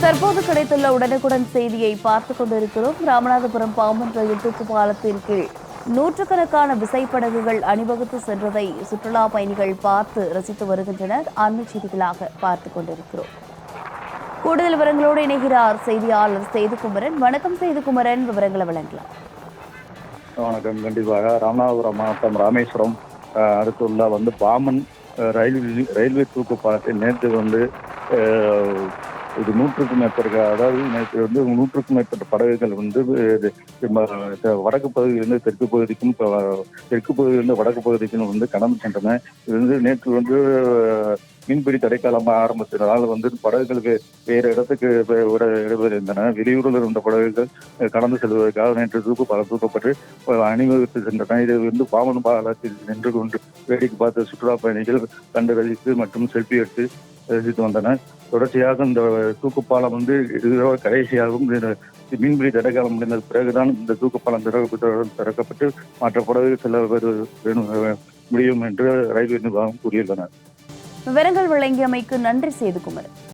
தற்போது கிடைத்துள்ள உடனுக்குடன் செய்தியை பார்த்துக் கொண்டிருக்கிறோம். ராமநாதபுரம் பாம்பன் ரயில் தூக்கு பாலத்தின் கீழ் நூற்றுக்கணக்கான விசைப்படகுகள் அணிவகுத்து சென்றதை சுற்றுலா பயணிகள் பார்த்து ரசித்து வருகின்றனர். அண்மை செய்திகளாக பார்த்துக் கொண்டிருக்கிறோம். கூடுதல் விவரங்களோடு இணைகிறார் செய்தியாளர் செய்துகுமரன் வணக்கம் செய்துகுமரன் விவரங்களை வழங்கலாம். வணக்கம். கண்டிப்பாக ராமநாதபுரம் மாவட்டம் ராமேஸ்வரம் அஹ், அடுத்துள்ள வந்து பாமன் ரயில்வே ரயில்வே தூக்கு பாலத்தில் நேற்று வந்து இது நூற்றுக்கும் மேற்பட்ட அதாவது நேற்று வந்து நூற்றுக்கும் மேற்பட்ட படகுகள் வந்து வடக்கு பகுதியிலிருந்து தெற்கு பகுதிக்கும் தெற்கு பகுதியிலிருந்து வடக்கு பகுதிக்கும் வந்து கடந்து சென்றன. இது வந்து நேற்று வந்து மீன்பிடி தடைக்காலம் ஆரம்பித்ததால் வந்து படகுகள் வேறு இடத்துக்கு வே- விட இடம்பெயர்ந்தன வெளியூரில் இருந்த படகுகள் கடந்து செல்வதற்காக நேற்று தூக்கு பல தூக்கப்பட்டு அணிவகுத்து சென்றன. இது வந்து பாமன் பாலத்தில் நின்று கொண்டு வேடிக்கை பார்த்த சுற்றுலா பயணிகள் கண்டு ரசித்து மற்றும் செல்ஃபி எடுத்து ரசித்து வந்தனர் தொடர்ச்சியாக இந்த தூக்கு பாலம் வந்து இதுவரை கடைசியாகவும் மீன்பிடி தடைக்காலம் முடிந்த பிறகுதான் இந்த தூக்கு பாலம் திறக்கப்பட்டு திறக்கப்பட்டு மற்ற படகுகள் செல்ல வேணும் முடியும் என்று ரயில்வே நிர்வாகம் கூறியுள்ளனர். விவரங்கள் வழங்கியமைக்கு நன்றி செய்துகுமரன்